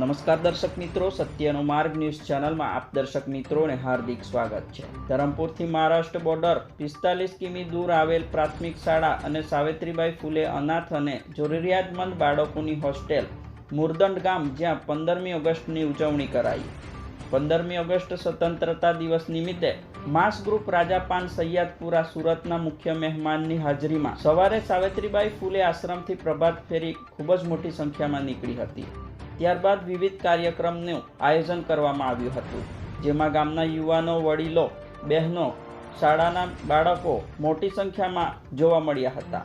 નમસ્કાર દર્શક મિત્રો, સત્યનો માર્ગ ન્યૂઝ ચેનલમાં આપ દર્શક મિત્રોને હાર્દિક સ્વાગત છે. ધરમપુરથી મહારાષ્ટ્ર બોર્ડર પિસ્તાલીસ કિમી દૂર આવેલ પ્રાથમિક શાળા અને સાવિત્રીબાઈ ફૂલે અનાથ અને જરૂરિયાતમંદ બાળકોની હોસ્ટેલ મુરદંડ ગામ જ્યાં પંદરમી ઓગસ્ટની ઉજવણી કરાઈ. પંદરમી ઓગસ્ટ સ્વતંત્રતા દિવસ નિમિત્તે માસ ગ્રુપ રાજાપાન સૈયદપુરા સુરતના મુખ્ય મહેમાનની હાજરીમાં સવારે સાવિત્રીબાઈ ફૂલે આશ્રમથી પ્રભાત ફેરી ખૂબ જ મોટી સંખ્યામાં નીકળી હતી. ત્યારબાદ વિવિધ કાર્યક્રમનું આયોજન કરવામાં આવ્યું હતું. જેમાં ગામના યુવાનો, વડીલો, બહેનો, શાળાના બાળકો મોટી સંખ્યામાં જોવા મળ્યા હતા.